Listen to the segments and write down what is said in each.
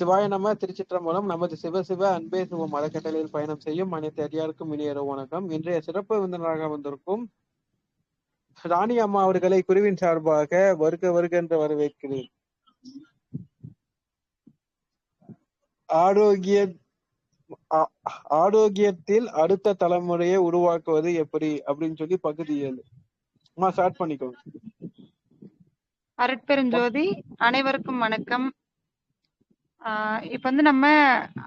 சிவாய நம திருச்சிற்றம்பலம் நமது சிவ சிவ அன்பே சிவம் அறக்கட்டளையில் பயணம் செய்யும் அனைத்து அடியாருக்கும் இனிய வணக்கம். இன்றைய சிறப்பு விருந்தினராக வந்திருக்கும் ராணி அம்மா அவர்களை குருவின் சார்பாக வருக வருக என்று வரவேற்கிறேன். ஆரோக்கிய ஆரோக்கியத்தில் அடுத்த தலைமுறையை உருவாக்குவது எப்படி அப்படின்னு சொல்லி பகுதி ஏழு. ஸ்டார்ட் பண்ணிக்கோங்க. அருட்பெருஞ்சோதி அனைவருக்கும் வணக்கம். இப்ப வந்து நம்ம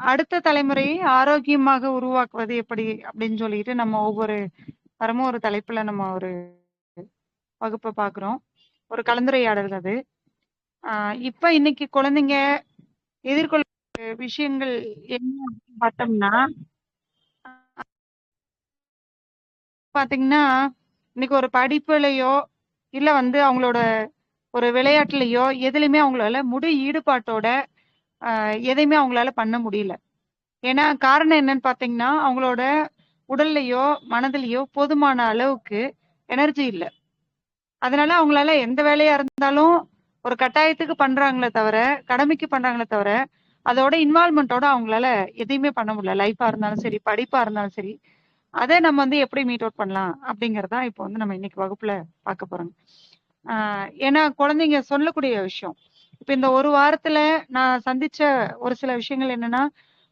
அடுத்த தலைமுறையை ஆரோக்கியமாக உருவாக்குவது எப்படி அப்படின்னு சொல்லிட்டு நம்ம ஒவ்வொரு வாரமும் ஒரு தலைப்புல நம்ம ஒரு வகுப்பை பார்க்குறோம். ஒரு கலந்துரையாடல் அது. ஆஹ் இப்ப இன்னைக்கு குழந்தைங்க எதிர்கொள்ள விஷயங்கள் என்ன அப்படின்னு பார்த்தோம்னா பாத்தீங்கன்னா இன்னைக்கு ஒரு படிப்புலையோ இல்ல வந்து அவங்களோட ஒரு விளையாட்டுலயோ எதுலையுமே அவங்களால முழு ஈடுபாட்டோட எதையுமே அவங்களால பண்ண முடியல. ஏன்னா காரணம் என்னன்னு பாத்தீங்கன்னா அவங்களோட உடல்லையோ மனதிலையோ போதுமான அளவுக்கு எனர்ஜி இல்லை. அதனால அவங்களால எந்த வேலையா இருந்தாலும் ஒரு கட்டாயத்துக்கு பண்றாங்களே தவிர கடமைக்கு பண்றாங்களே தவிர அதோட இன்வால்மெண்ட்டோட அவங்களால எதையுமே பண்ண முடியல. லைஃபா இருந்தாலும் சரி படிப்பா இருந்தாலும் சரி அதை நம்ம வந்து எப்படி மீட் அவுட் பண்ணலாம் அப்படிங்கறதா இப்போ வந்து நம்ம இன்னைக்கு வகுப்புல பார்க்க போறோம். ஏன்னா குழந்தைங்க சொல்லக்கூடிய விஷயம் இப்ப இந்த ஒரு வாரத்துல நான் சந்திச்ச ஒரு சில விஷயங்கள் என்னன்னா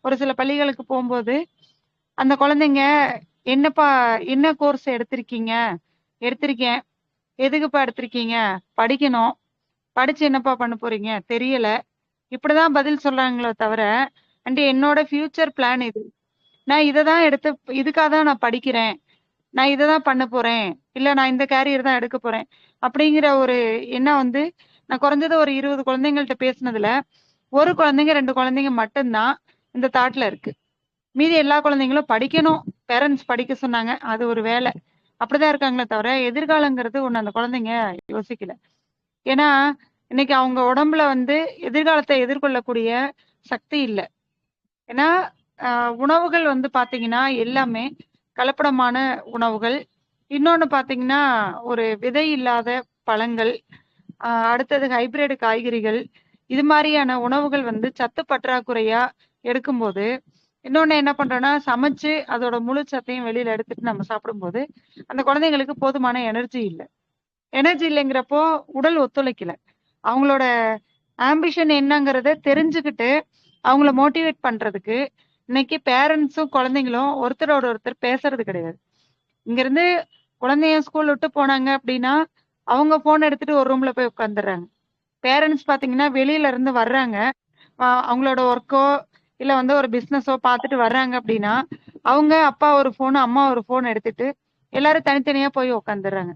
ஒரு சில பள்ளிகளுக்கு போகும்போது அந்த குழந்தைங்க என்னப்பா என்ன கோர்ஸ் எடுத்திருக்கீங்க? எடுத்திருக்கேன். எதுக்குப்பா எடுத்திருக்கீங்க? படிக்கணும். படிச்சு என்னப்பா பண்ண போறீங்க? தெரியல. இப்படிதான் பதில் சொல்றாங்களே தவிர அண்ட் என்னோட ஃபியூச்சர் பிளான் இது. நான் இதை தான் எடுத்து இதுக்காக தான் நான் படிக்கிறேன். நான் இதை தான் பண்ண போறேன். இல்ல நான் இந்த கேரியர் தான் எடுக்க போறேன். அப்படிங்கிற ஒரு எண்ணம் வந்து நான் குறைஞ்சது ஒரு இருபது குழந்தைங்கள்ட்ட பேசினதுல ஒரு குழந்தைங்க ரெண்டு குழந்தைங்க மட்டும்தான் இந்த தாட்ல இருக்கு. மீதி எல்லா குழந்தைங்களும் படிக்கணும். பேரண்ட்ஸ் படிக்க சொன்னாங்க. அது ஒரு வேலை. அப்படிதான் இருக்காங்களே தவிர எதிர்காலங்கிறது ஒண்ணு அந்த குழந்தைங்க யோசிக்கல. ஏன்னா இன்னைக்கு அவங்க உடம்புல வந்து எதிர்காலத்தை எதிர்கொள்ளக்கூடிய சக்தி இல்லை. ஏன்னா ஆஹ் உணவுகள் வந்து பாத்தீங்கன்னா எல்லாமே கலப்படமான உணவுகள். இன்னொன்னு பாத்தீங்கன்னா ஒரு விதை இல்லாத பழங்கள் அடுத்தது ஹைபிரிட் காய்கறிகள். இது மாதிரியான உணவுகள் வந்து சத்து பற்றாக்குறையா எடுக்கும்போது இன்னொன்னு என்ன பண்றோம்னா சமைச்சு அதோட முழு சத்தையும் வெளியில எடுத்துட்டு நம்ம சாப்பிடும்போது அந்த குழந்தைங்களுக்கு போதுமான எனர்ஜி இல்லை. எனர்ஜி இல்லைங்கிறப்போ உடல் ஒத்துழைக்கல. அவங்களோட ஆம்பிஷன் என்னங்கிறத தெரிஞ்சுக்கிட்டு அவங்கள மோட்டிவேட் பண்றதுக்கு இன்னைக்கு பேரண்ட்ஸும் குழந்தைங்களும் ஒருத்தரோட ஒருத்தர் பேசுறது கிடையாது. இங்கிருந்து குழந்தைய ஸ்கூல் விட்டு போனாங்க அப்படின்னா அவங்க போன் எடுத்துட்டு ஒரு ரூம்ல போய் உட்காந்துடுறாங்க. பேரண்ட்ஸ் பாத்தீங்கன்னா வெளியில இருந்து வர்றாங்க. அவங்களோட ஒர்க்கோ இல்ல வந்து ஒரு பிசினஸோ பார்த்துட்டு வர்றாங்க அப்படின்னா அவங்க அப்பா ஒரு ஃபோன் அம்மா ஒரு ஃபோன் எடுத்துட்டு எல்லாரும் தனித்தனியா போய் உட்காந்துடுறாங்க.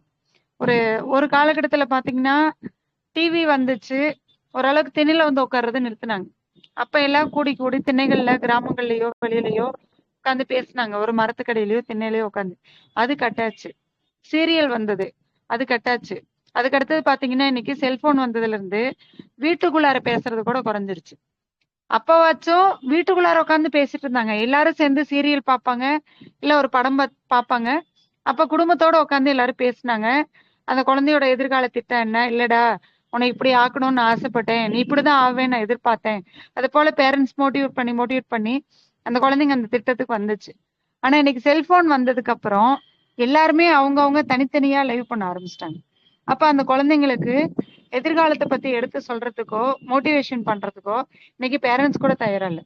ஒரு ஒரு காலகட்டத்துல பாத்தீங்கன்னா டிவி வந்துச்சு. ஓரளவுக்கு திண்ணையில வந்து உட்கார்றதை நிறுத்தினாங்க. அப்ப எல்லாம் கூடி கூடி திண்ணைகள்ல கிராமங்கள்லயோ வெளியிலயோ உட்காந்து பேசினாங்க. ஒரு மரத்துக்கடையிலயோ திண்ணையிலயோ உட்காந்து அது கட்டாச்சு. சீரியல் வந்தது. அது கட்டாச்சு. அதுக்கு அடுத்தது பாத்தீங்கன்னா இன்னைக்கு செல்போன் வந்ததுல இருந்து வீட்டுக்குள்ளார பேசுறது கூட குறைஞ்சிருச்சு. அப்பவாச்சும் வீட்டுக்குள்ளார உட்காந்து பேசிட்டு இருந்தாங்க. எல்லாரும் சேர்ந்து சீரியல் பார்ப்பாங்க இல்ல ஒரு படம் பாத்- பார்ப்பாங்க. அப்ப குடும்பத்தோட உட்காந்து எல்லாரும் பேசினாங்க. அந்த குழந்தையோட எதிர்கால திட்டம் என்ன? இல்லடா உன்னை இப்படி ஆக்கணும்னு ஆசைப்பட்டேன். நீ இப்படிதான் ஆவேன் நான் எதிர்பார்த்தேன். அது போல பேரண்ட்ஸ் மோட்டிவேட் பண்ணி மோட்டிவேட் பண்ணி அந்த குழந்தைங்க அந்த திட்டத்துக்கு வந்துச்சு. ஆனா இன்னைக்கு செல்போன் வந்ததுக்கு அப்புறம் எல்லாருமே அவங்கவுங்க தனித்தனியா லைவ் பண்ண ஆரம்பிச்சிட்டாங்க. அப்ப அந்த குழந்தைங்களுக்கு எதிர்காலத்தை பத்தி எடுத்து சொல்றதுக்கோ மோட்டிவேஷன் பண்றதுக்கோ இன்னைக்கு பேரண்ட்ஸ் கூட தயாரா இல்ல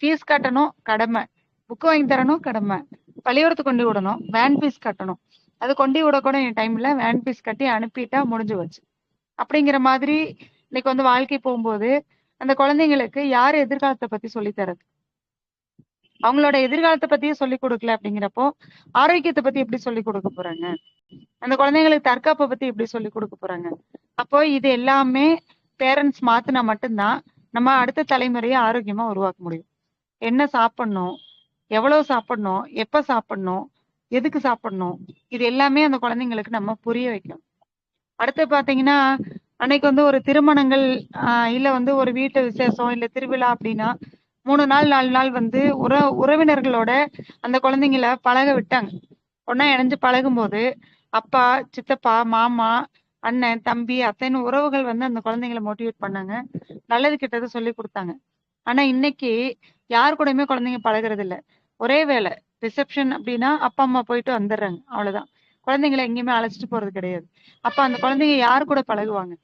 ஃபீஸ் கட்டணும் கடமை. புக்கு வாங்கி தரணும் கடமை. பள்ளிக்கூடத்துக்கு கொண்டு விடணும் வேன் ஃபீஸ் கட்டணும். அது கொண்டு விட கூட என் டைம்ல வேன் ஃபீஸ் கட்டி அனுப்பிட்டா முடிஞ்சு வச்சு அப்படிங்கிற மாதிரி இன்னைக்கு வந்து வாழ்க்கை போகும்போது அந்த குழந்தைங்களுக்கு யார் எதிர்காலத்தை பத்தி சொல்லி தரது? அவங்களோட எதிர்காலத்தை பத்தியே சொல்லி கொடுக்கல அப்படிங்கிறப்போ ஆரோக்கியத்தை பத்தி எப்படி சொல்லி கொடுக்க போறாங்க? அந்த குழந்தைங்களுக்கு தற்காப்பை பத்தி எப்படி சொல்லி கொடுக்க போறாங்க? அப்போ இது எல்லாமே பேரண்ட்ஸ் மாத்தினா மட்டும்தான் நம்ம அடுத்த தலைமுறையை ஆரோக்கியமா உருவாக்க முடியும். என்ன சாப்பிடணும்? எவ்வளவு சாப்பிடணும்? எப்ப சாப்பிடணும்? எதுக்கு சாப்பிடணும்? இது எல்லாமே அந்த குழந்தைங்களுக்கு நம்ம புரிய வைக்கணும். அடுத்து பாத்தீங்கன்னா அன்னைக்கு வந்து ஒரு திருமணங்கள் ஆஹ் இல்ல வந்து ஒரு வீட்டு விசேஷம் இல்ல திருவிழா அப்படின்னா மூணு நாள் நாலு நாள் வந்து உற உறவினர்களோட அந்த குழந்தைங்கள பழக விட்டாங்க. ஒன்னா இணைஞ்சு பழகும்போது அப்பா சித்தப்பா மாமா அண்ணன் தம்பி அத்தைன்னு உறவுகள் வந்து அந்த குழந்தைங்களை மோட்டிவேட் பண்ணாங்க. நல்லது கெட்டது சொல்லி கொடுத்தாங்க. ஆனா இன்னைக்கு யார் கூடயுமே குழந்தைங்க பழகிறது இல்ல ஒரே வேலை ரிசப்ஷன் அப்படின்னா அப்பா அம்மா போயிட்டு வந்துடுறாங்க. அவ்வளவுதான். குழந்தைங்களை எங்கேயுமே அழைச்சிட்டு போறது கிடையாது. அப்ப அந்த குழந்தைங்க யார் கூட பழகுவாங்க?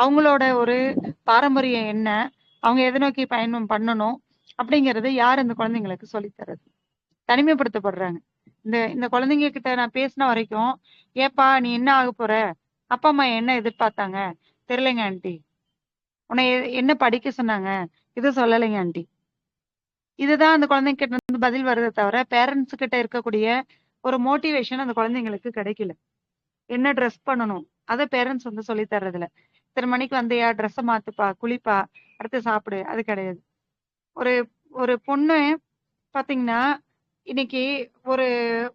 அவங்களோட ஒரு பாரம்பரியம் என்ன? அவங்க எதை நோக்கி பயணம் பண்ணணும்? அப்படிங்கறது யார் அந்த குழந்தைங்களுக்கு சொல்லித் தர்றது? தனிமைப்படுத்தப்படுறாங்க. இந்த இந்த குழந்தைங்க கிட்ட நான் பேசின வரைக்கும் ஏப்பா நீ என்ன ஆக போற? அப்பா அம்மா என்ன எதிர்பார்த்தாங்க? தெரியலைங்க ஆண்டி. உன்னை என்ன படிக்க சொன்னாங்க? இது சொல்லலைங்க ஆண்டி. இதுதான் அந்த குழந்தைங்க கிட்ட இருந்து பதில் வருதே தவிர பேரண்ட்ஸ் கிட்ட இருக்கக்கூடிய ஒரு மோட்டிவேஷன் அந்த குழந்தைங்களுக்கு கிடைக்கல. என்ன ட்ரெஸ் பண்ணணும்? அதை பேரண்ட்ஸ் வந்து சொல்லி தர்றதில்ல. இத்தனை மணிக்கு வந்தியா? ட்ரெஸ்ஸை மாத்துப்பா குளிப்பா அடுத்து சாப்பிடு. அது கிடையாது. ஒரு ஒரு பொண்ணு பாத்தீங்கன்னா இன்னைக்கு ஒரு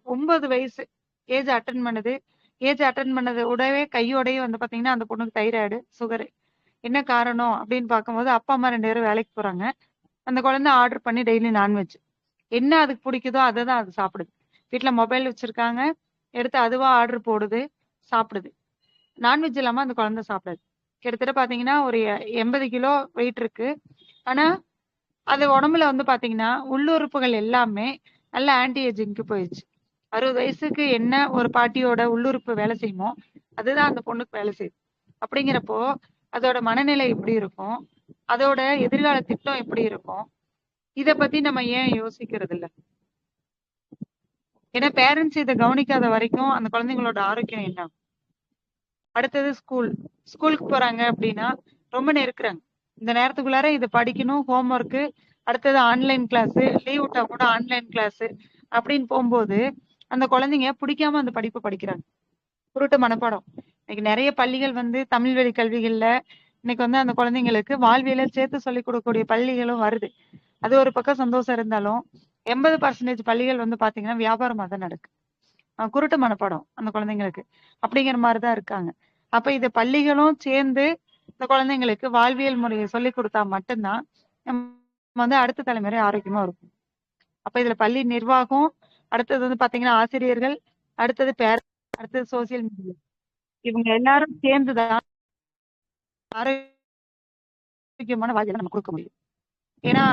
ஒன்பது வயசு ஏஜ் அட்டன் பண்ணுது. ஏஜ் அட்டன் பண்ணது உடவே கையோடயே வந்து பாத்தீங்கன்னா அந்த பொண்ணுக்கு தைராய்டு சுகரு என்ன காரணம் அப்படின்னு பார்க்கும்போது அப்பா அம்மா ரெண்டு பேரும் வேலைக்கு போறாங்க. அந்த குழந்தை ஆர்டர் பண்ணி டெய்லி நான்வெஜ் என்ன அதுக்கு பிடிக்குதோ அதை தான் அது சாப்பிடுது. வீட்டில் மொபைல் வச்சிருக்காங்க. எடுத்து அதுவா ஆர்டர் போடுது சாப்பிடுது. நான்வெஜ் இல்லாம அந்த குழந்தை சாப்பிடாது. கிட்டத்தட்ட பாத்தீங்கன்னா ஒரு எ- எண்பது கிலோ வெயிட் இருக்கு. ஆனா அது உடம்புல வந்து பாத்தீங்கன்னா உள்ளுறுப்புகள் எல்லாமே நல்ல ஆன்டி ஏஜிங்க்கு போயிடுச்சு. அறுபது வயசுக்கு என்ன ஒரு பாட்டியோட உள்ளுறுப்பு வேலை செய்யுமோ அதுதான் அந்த பொண்ணுக்கு வேலை செய்யுது. அப்படிங்கிறப்போ அதோட மனநிலை எப்படி இருக்கும்? அதோட எதிர்கால திட்டம் எப்படி இருக்கும்? இத பத்தி நம்ம ஏன் யோசிக்கிறது இல்ல? ஏன்னா பேரண்ட்ஸ் இதை கவனிக்காத வரைக்கும் அந்த குழந்தைங்களோட ஆரோக்கியம் என்ன? அடுத்தது ஸ்கூல் ஸ்கூலுக்கு போறாங்க அப்படின்னா ரொம்ப நெருக்குறாங்க. இந்த நேரத்துக்குள்ளார இது படிக்கணும் ஹோம்ஒர்க்கு அடுத்தது ஆன்லைன் கிளாஸ் லீவ் விட்டா கூட ஆன்லைன் கிளாஸ் அப்படின்னு போகும்போது அந்த குழந்தைங்க பிடிக்காம அந்த படிப்பை படிக்கிறாங்க. குருட்டு மனப்பாடம். இன்னைக்கு நிறைய பள்ளிகள் வந்து தமிழ் வழி கல்விகள்ல இன்னைக்கு வந்து அந்த குழந்தைங்களுக்கு வாழ்வியல சேர்த்து சொல்லிக் கொடுக்கக்கூடிய பள்ளிகளும் வருது. அது ஒரு பக்கம் சந்தோஷம் இருந்தாலும் எண்பது பர்சன்டேஜ் பள்ளிகள் வந்து பாத்தீங்கன்னா வியாபாரமா தான் நடக்கு. குருட்டு மனப்பாடம் அந்த குழந்தைங்களுக்கு அப்படிங்கிற மாதிரி தான் இருக்காங்க. அப்ப இது பள்ளிகளும் சேர்ந்து இந்த குழந்தைங்களுக்கு வாழ்வியல் முறையை சொல்லி கொடுத்தா மட்டும்தான் நம்ம வந்து அடுத்த தலைமுறை ஆரோக்கியமா இருக்கும். அப்ப இதுல பள்ளி நிர்வாகம் அடுத்தது வந்து பாத்தீங்கன்னா ஆசிரியர்கள் அடுத்தது பேர அடுத்தது சோசியல் மீடியா இவங்க எல்லாரும் சேர்ந்துதான் ஆரோக்கியமான வாழ்க்கையில நம்ம கொடுக்க முடியும். ஏன்னா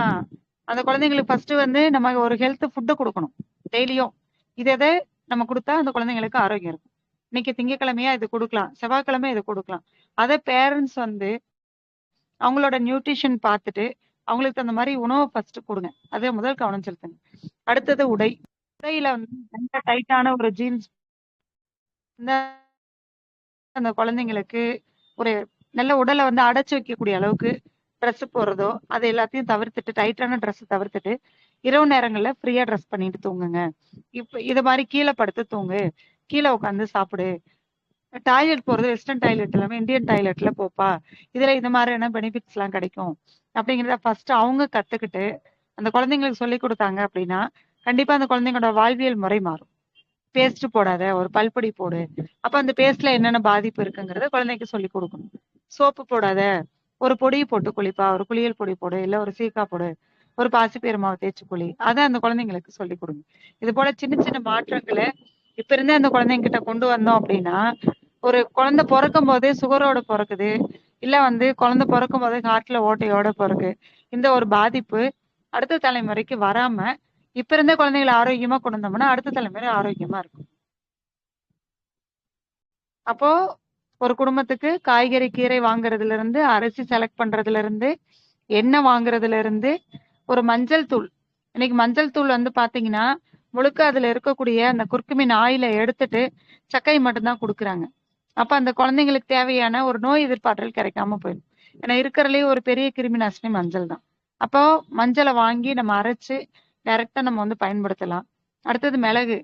அந்த குழந்தைங்களுக்கு ஃபர்ஸ்ட் வந்து நம்ம ஒரு ஹெல்த் ஃபுட்டை கொடுக்கணும் டெய்லியும். இதை எதை நம்ம கொடுத்தா அந்த குழந்தைங்களுக்கு ஆரோக்கியம் இருக்கும். இன்னைக்கு திங்கக்கிழமையா இது கொடுக்கலாம் செவ்வாய்க்கிழமை இது கொடுக்கலாம். அதை பேரண்ட்ஸ் வந்து அவங்களோட நியூட்ரிஷன் பார்த்துட்டு அவங்களுக்கு அந்த மாதிரி உணவை ஃபர்ஸ்ட் கொடுங்க. அதை முதல் கவனம் செலுத்துங்க. அடுத்தது உடை. உடையில வந்து நல்ல டைட்டான ஒரு ஜீன்ஸ் அந்த குழந்தைங்களுக்கு ஒரு நல்ல உடலை வந்து அடைச்சி வைக்கக்கூடிய அளவுக்கு ட்ரெஸ் போடுறதோ அது எல்லாத்தையும் தவிர்த்துட்டு டைட்டான ட்ரெஸ்ஸை தவிர்த்துட்டு இரவு நேரங்களில் ஃப்ரீயா ட்ரெஸ் பண்ணிட்டு தூங்குங்க. இப்போ இது மாதிரி கீழே படுத்து தூங்கு. கீழே உட்காந்து சாப்பிடு. டாய்லெட் போறது வெஸ்டர்ன் டாய்லெட் இல்லாம இந்தியன் டாய்லெட்ல போப்பா. இதுல இந்த மாதிரியான பெனிஃபிட்ஸ் எல்லாம் கிடைக்கும்? அப்படிங்கிறத ஃபர்ஸ்ட் அவங்க கத்துக்கிட்டு அந்த குழந்தைங்களுக்கு சொல்லி கொடுத்தாங்க அப்படின்னா கண்டிப்பா அந்த குழந்தைங்களோட வாழ்வியல் முறை மாறும். பேஸ்ட் போடாத ஒரு பல்பொடி போடு. அப்ப அந்த பேஸ்ட்ல என்னென்ன பாதிப்பு இருக்குங்கிறத குழந்தைக்கு சொல்லி கொடுக்கணும். சோப்பு போடாத ஒரு பொடி போட்டு குளிப்பா ஒரு குளியல் பொடி போடு இல்ல ஒரு சீக்கா போடு ஒரு பாசிப்பயிறு மாவு தேய்ச்சி குழி அதை அந்த குழந்தைங்களுக்கு சொல்லி கொடுங்க. இது போல சின்ன சின்ன மாற்றங்களை இப்ப இருந்தே அந்த குழந்தைங்க கிட்ட கொண்டு வந்தோம் அப்படின்னா ஒரு குழந்தை பிறக்கும் போதே சுகரோட பிறக்குது. இல்ல வந்து குழந்தை பிறக்கும் போதே ஹார்ட்ல ஓட்டையோட பிறகு இந்த ஒரு பாதிப்பு அடுத்த தலைமுறைக்கு வராம இப்ப இருந்தே குழந்தைகளை ஆரோக்கியமா கொண்டு வந்தோம்னா அடுத்த தலைமுறை ஆரோக்கியமா இருக்கும். அப்போ ஒரு குடும்பத்துக்கு காய்கறி கீரை வாங்குறதுல இருந்து அரிசி செலக்ட் பண்றதுல இருந்து எண்ணெய் வாங்குறதுல இருந்து ஒரு மஞ்சள் தூள். இன்னைக்கு மஞ்சள் தூள் வந்து பாத்தீங்கன்னா முழுக்க அதுல இருக்கக்கூடிய அந்த குறுக்குமின் ஆயில எடுத்துட்டு சக்கையை மட்டும்தான் கொடுக்குறாங்க. அப்ப அந்த குழந்தைங்களுக்கு தேவையான ஒரு நோய் எதிர்ப்பாற்றல் கிடைக்காம போயிடும். ஏன்னா இருக்கிறதுலயே ஒரு பெரிய கிருமி நாசினி மஞ்சள் தான். அப்போ மஞ்சளை வாங்கி நம்ம அரைச்சு டைரக்டா நம்ம வந்து பயன்படுத்தலாம். அடுத்தது மிளகு.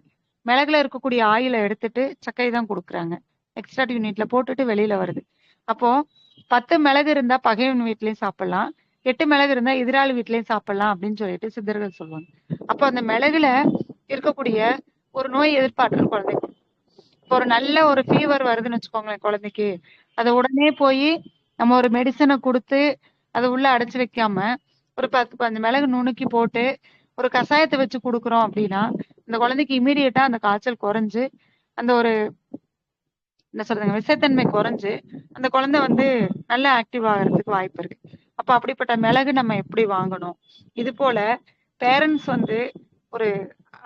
மிளகுல இருக்கக்கூடிய ஆயிலை எடுத்துட்டு சக்கை தான் கொடுக்குறாங்க. எக்ஸ்ட்ரா யூனிட்ல போட்டுட்டு வெளியில வருது. அப்போ பத்து மிளகு இருந்தா பகைவன் வீட்லயும் சாப்பிடலாம். எட்டு மிளகு இருந்தா எதிராளி வீட்லயும் சாப்பிடலாம் அப்படின்னு சொல்லிட்டு சித்தர்கள் சொல்லுவாங்க. அப்போ அந்த மிளகுல இருக்கக்கூடிய ஒரு நோய் எதிர்ப்பாற்றல் குழந்தை இப்போ ஒரு நல்ல ஒரு ஃபீவர் வருதுன்னு வச்சுக்கோங்களேன் குழந்தைக்கு. அதை உடனே போய் நம்ம ஒரு மெடிசனை கொடுத்து அதை உள்ள அடைச்சு வைக்காம ஒரு பத்து பஞ்சு மிளகு நுணுக்கி போட்டு ஒரு கஷாயத்தை வச்சு கொடுக்குறோம் அப்படின்னா இந்த குழந்தைக்கு இமீடியட்டா அந்த காய்ச்சல் குறைஞ்சு அந்த ஒரு என்ன சொல்றதுங்க விஷத்தன்மை குறைஞ்சு அந்த குழந்தை வந்து நல்ல ஆக்டிவ் ஆகிறதுக்கு வாய்ப்பு இருக்கு. அப்ப அப்படிப்பட்ட மிளகு நம்ம எப்படி வாங்கணும்? இது போல பேரண்ட்ஸ் வந்து ஒரு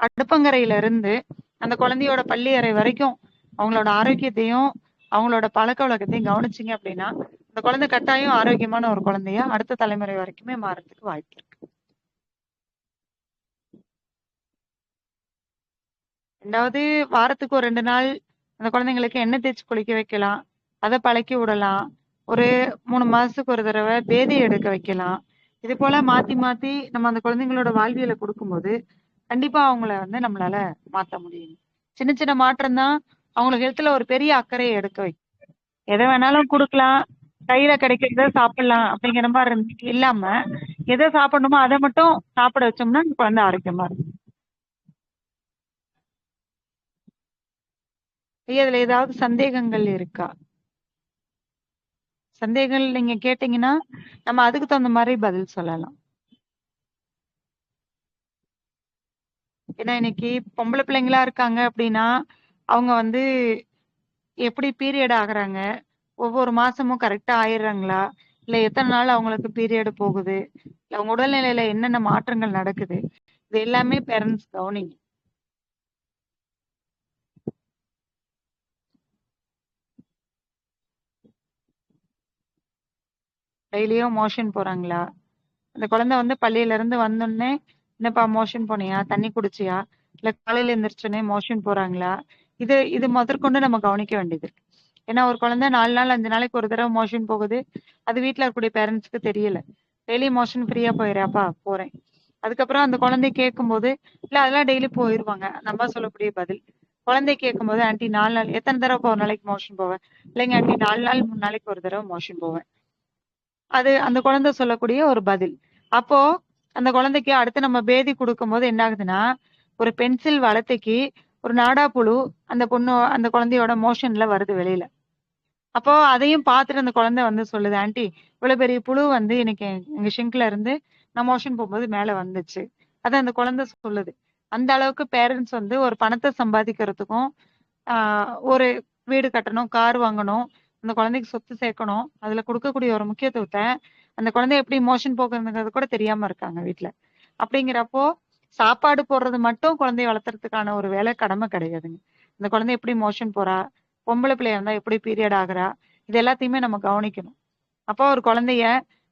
அடுப்பங்கரையில இருந்து அந்த குழந்தையோட பள்ளி அறை வரைக்கும் அவங்களோட ஆரோக்கியத்தையும் அவங்களோட பழக்க வழக்கத்தையும் கவனிச்சிங்க அப்படின்னா அந்த குழந்தை கட்டாயம் ஆரோக்கியமான ஒரு குழந்தையா அடுத்த தலைமுறை வரைக்குமே மாறதுக்கு வாய்ப்பு இருக்கு. ரெண்டாவது வாரத்துக்கு ஒரு ரெண்டு நாள் அந்த குழந்தைங்களுக்கு எண்ணெய் தேய்ச்சி குளிக்க வைக்கலாம் அதை பழக்கி விடலாம் ஒரு மூணு மாசத்துக்கு ஒரு தடவை பேதி எடுக்க வைக்கலாம். இது போல மாத்தி மாத்தி நம்ம அந்த குழந்தைங்களோட வாழ்வியலை கொடுக்கும்போது கண்டிப்பா அவங்கள வந்து நம்மளால மாத்த முடியும். சின்ன சின்ன மாற்றம் தான் அவங்களுக்கு ஹெல்த்ல ஒரு பெரிய அக்கறையை எடுக்க வைக்கும் எதை வேணாலும் கொடுக்கலாம். கையில கிடைக்கிறத சாப்பிடலாம் அப்படிங்கிற மாதிரி இருந்து இல்லாம எதை சாப்பிடணுமோ அதை மட்டும் சாப்பிட வச்சோம்னா குழந்தை ஆரோக்கியமா இருக்கும். ஐயா இதுல ஏதாவது சந்தேகங்கள் இருக்கா? சந்தேகங்கள் நீங்க கேட்டீங்கன்னா நம்ம அதுக்கு தகுந்த மாதிரி பதில் சொல்லலாம். ஏன்னா இன்னைக்கு பொம்பளை பிள்ளைங்களா இருக்காங்க அப்படின்னா அவங்க வந்து எப்படி பீரியட் ஆகுறாங்க? ஒவ்வொரு மாசமும் கரெக்டா ஆயிடுறாங்களா? இல்ல எத்தனை நாள் அவங்களுக்கு பீரியட் போகுது? இல்ல அவங்க உடல்நிலையில என்னென்ன மாற்றங்கள் நடக்குது? இது எல்லாமே பேரண்ட்ஸ் கவனிங்க. டெய்லியும் மோஷன் போறாங்களா? அந்த குழந்தை வந்து பள்ளியில இருந்து வந்தோடனே என்னப்பா மோஷன் போனியா? தண்ணி குடிச்சியா? இல்ல காலையில எந்திரிச்சோடனே மோஷன் போறாங்களா? இது இது முதற்கொண்டு நம்ம கவனிக்க வேண்டியது. ஏன்னா ஒரு குழந்தை நாலு நாள் அஞ்சு நாளைக்கு ஒரு தடவை மோஷன் போகுது. அது வீட்டில் இருக்கக்கூடிய பேரண்ட்ஸ்க்கு தெரியல. டெய்லி மோஷன் ஃப்ரீயா போயிடறாப்பா போறேன். அதுக்கப்புறம் அந்த குழந்தை கேட்கும்போது இல்ல அதெல்லாம் டெய்லி போயிருவாங்க. நம்ம சொல்லக்கூடிய பதில். குழந்தை கேட்கும்போது ஆன்ட்டி நாலு நாள் எத்தனை தடவை ஒரு நாளைக்கு மோஷன் போவேன்? இல்லைங்க ஆண்டி நாலு நாள் மூணு நாளைக்கு ஒரு தடவை மோஷன் போவேன். அது அந்த குழந்தை சொல்லக்கூடிய ஒரு பதில். அப்போ அந்த குழந்தைக்கு அடுத்து நம்ம பேதி கொடுக்கும்போது என்ன ஆகுதுன்னா ஒரு பென்சில் வளர்த்தைக்கு ஒரு நாடா புழு அந்த பொண்ணு அந்த குழந்தையோட மோஷன்ல வருது வெளியில. அப்போ அதையும் பார்த்துட்டு அந்த குழந்தை வந்து சொல்லுது ஆண்டி இவ்வளவு பெரிய புழு வந்து எனக்கு எங்க ஷிங்க்ல இருந்து நான் மோஷன் போகும்போது மேல வந்துச்சு. அது அந்த குழந்தை சொல்லுது. அந்த அளவுக்கு பேரண்ட்ஸ் வந்து ஒரு பணத்தை சம்பாதிக்கிறதுக்கும் ஆஹ் ஒரு வீடு கட்டணும் கார் வாங்கணும் அந்த குழந்தைக்கு சொத்து சேர்க்கணும் அதுல கொடுக்கக்கூடிய ஒரு முக்கியத்துவத்தை அந்த குழந்தை எப்படி மோஷன் போக்குறதுங்கிறது கூட தெரியாம இருக்காங்க வீட்டுல. அப்படிங்கிறப்போ சாப்பாடு போடுறது மட்டும் குழந்தைய வளர்த்துறதுக்கான ஒரு வேலை கடமை கிடையாதுங்க. இந்த குழந்தை எப்படி மோஷன் போறா? பொம்பளை பிள்ளையா இருந்தா எப்படி பீரியட் ஆகுறா? இது எல்லாத்தையுமே நம்ம கவனிக்கணும். அப்போ ஒரு குழந்தைய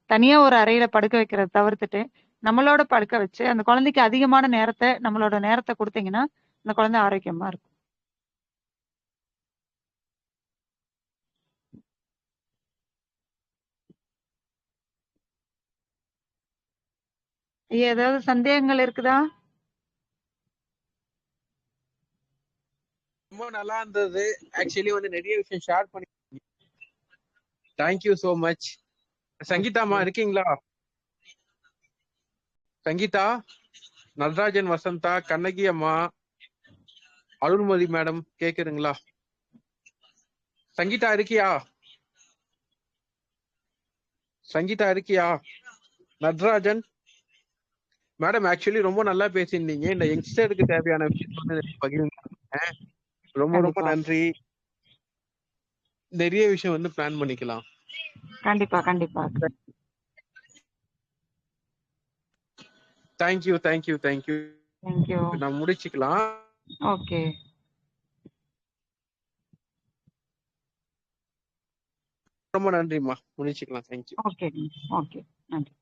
தனியா ஒரு அறையில படுக்க வைக்கிறத தவிர்த்துட்டு நம்மளோட படுக்க வச்சு அந்த குழந்தைக்கு அதிகமான நேரத்தை நம்மளோட நேரத்தை கொடுத்தீங்கன்னா அந்த குழந்தை ஆரோக்கியமா இருக்கும். ஏதாவது சந்தேகங்கள் இருக்குதா? ரொம்ப நல்லா இருந்தது. ஆக்சுவலி வந்து நிறைய விஷயம் ஷேர் பண்ணி தேங்க்யூ சோ மச் சங்கீதாமா இருக்கீங்களா? சங்கீதா நடராஜன் வசந்தா கண்ணகி அம்மா அருள்மதி மேடம் கேக்குதுங்களா? சங்கீதா இருக்கியா? சங்கீதா இருக்கியா? நடராஜன் மேடம் ஆக்சுவலி ரொம்ப நல்லா பேசியிருந்தீங்க. இந்த யங்ஸ்டருக்கு தேவையான விஷயத்தை வந்து நிறைய பகிர்ந்தீங்க ரொம்ப ரொம்ப. நன்றி. நிறைய விஷயம் வந்து பிளான் பண்ணிக்கலாம். கண்டிப்பா கண்டிப்பா. தேங்க்யூ தேங்க்யூ தேங்க்யூ தேங்க்யூ நான் முடிச்சுக்கலாம். ஓகே ரொம்ப நன்றிம்மா. முடிச்சுக்கலாம். தேங்க்யூ ஓகே ஓகே நன்றி.